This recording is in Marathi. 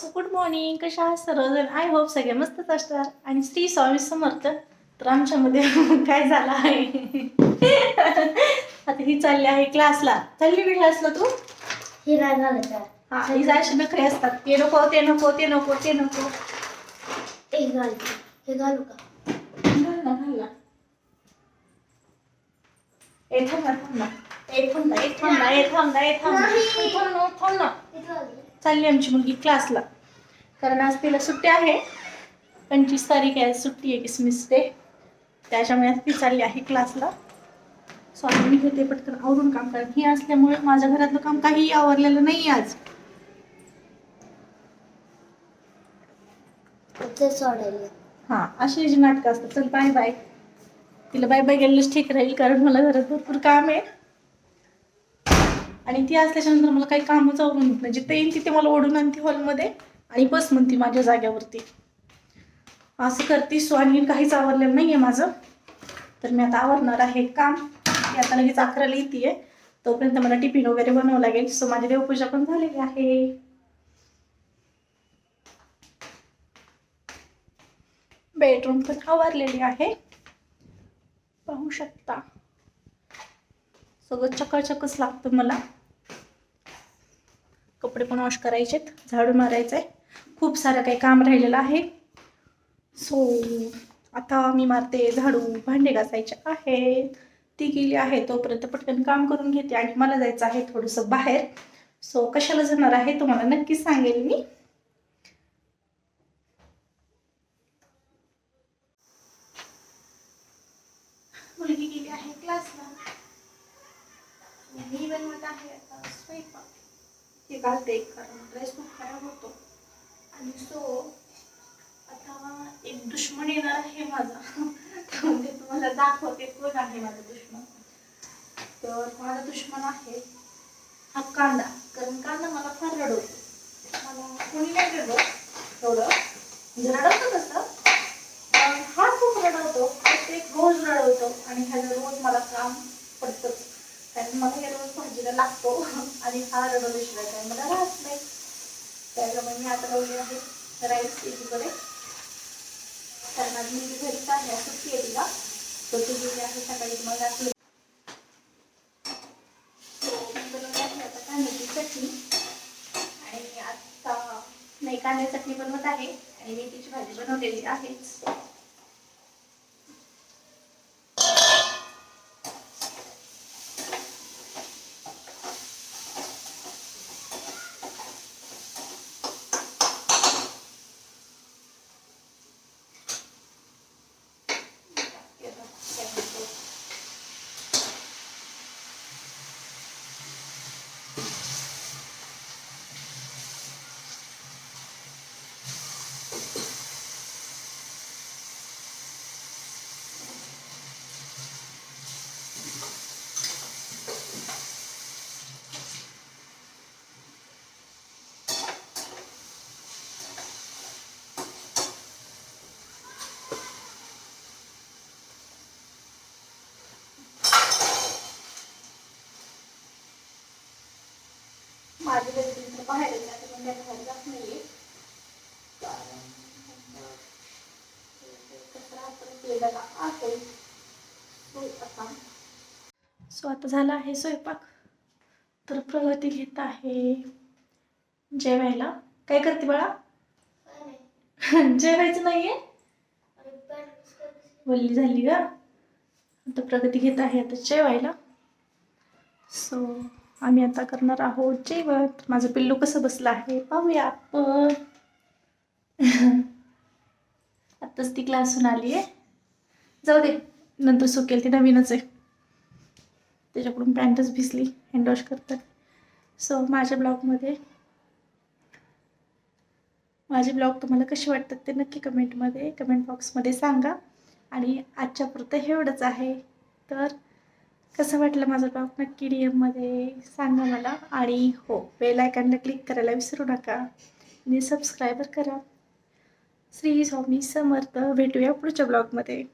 सो गुड मॉर्निंग कशा आहात सर्वजण? आय होप सगळे मस्तच असणार आणि श्री स्वामी समर्थ तर आमच्यामध्ये काय झालं आहे? आता ही चालली आहे क्लासला. चालली मी क्लासला तू? हे काय झालं हा ही जायची नखरे असतात. ते नको ते नको ते नको ते नको. हे घाल हे घालू का? घाल ना घाल ना. ए थांब ना थांब ना. ए थांब ना ए थांब ना ए थांब ना. ए थांब ना. चालली आमची मुलगी क्लासला. कारण आज तिला सुट्टी आहे. पंचवीस तारीख आहे सुट्टी आहे क्रिसमस डे. त्याच्यामुळे आज ती चालली आहे क्लासला. सो आता मी घेते पटकन आवरून काम कारण ही असल्यामुळे माझ्या घरातलं काम काहीही आवरलेलं नाही आज. हां अशी जी नाटकं असतात. चल बाय बाय तिला बाय बाय गेलेलंच ठीक राहील कारण मला घरात भरपूर काम आहे. आणि ती असल्याच्यानंतर मला काही कामच आवरून येत नाही. जिथे येईन तिथे मला ओढून आणते हॉलमध्ये आणि बस म्हणते माझ्या जाग्यावरती. असं करते. सो आणि काहीच आवरलेलं नाही आहे माझं. तर मी आता आवरणार आहे काम. ती आता लगेच अकराला येते तोपर्यंत मला टिफिन वगैरे बनवावं लागेल. सो माझी देवपूजा पण झालेली आहे. बेडरूम पण आवरलेली आहे. पाहू शकता. सगळं चकाचकच लागतं मला. कपडे पण वॉश करायचे झाडू मारायचं आहे खूप सारं काही काम राहिलेलं आहे. सो आता मी मारते झाडू भांडे घासायचे आहेत. ती गेली आहे तोपर्यंत पटकन काम करून घेते आणि मला जायचं आहे थोडंसं बाहेर. सो कशाला जाणार आहे तुम्हाला नक्की सांगेल मी. मुलगी गेली आहे क्लासला मी बनवत आहे आता स्वयंपाक. हे घालते कारण ड्रेस खूप खराब होतो. आणि सो आता एक दुश्मन येणार आहे माझा. म्हणजे तुम्हाला दाखवते कोण आहे माझा दुश्मन. तर माझा दुश्मन आहे हा कांदा. कारण कांदा मला फार रडवतो. मला कोणी नाही रडवत एवढं. म्हणजे रडवतं तसं पण हा खूप रडवतो. प्रत्येक रोज रडवतो. आणि ह्याचं रोज मला काम पडतं. कारण मला हे रोज भाजीला लागतो. आणि हा रडवल्याशिवाय आहे. मला राहत नाही. त्याच्यामुळे मी आता लावली आहे राईस केजीकडे कारण आज मी घरीच आहे सुट्टी आहे तिला तर ती गेली आहे सकाळी तुम्हाला दाखवली. कांद्याची चटणी आणि आता नाही कांद्याची चटणी बनवत आहे. आणि मेथीची भाजी बनवलेली आहेच माझी बाहेर जाते पण बाहेर जात नाहीये आता सो आता झाला आहे स्वयंपाक. तर प्रगती घेत आहे. जेवायला. काय करते बाळा? जेवायचं नाहीये? बोलली झाली का आता प्रगती घेत आहे आता जेवायला. सो आम्ही आता करणार आहोत जेवण. माझं पिल्लू कसं बसलं आहे पाहूया आपण. आत्ताच ती क्लासून आली आहे जाऊ दे नंतर सुकेल ती नवीनच आहे. त्याच्याकडून पॅन्टच भिजली हँड वॉश करतात. सो माझ्या ब्लॉगमध्ये माझे ब्लॉग तुम्हाला कसे वाटतात ते नक्की कमेंटमध्ये कमेंट बॉक्समध्ये सांगा. आणि आजच्या पुरतं एवढंच आहे. तर कसं वाटलं माझं ब्लॉग नक्की डी एममध्ये सांगा मला. आणि हो बेल आयकॉनला क्लिक करायला विसरू नका. आणि सबस्क्रायबर करा. श्री स्वामी समर्थ. भेटूया पुढच्या ब्लॉगमध्ये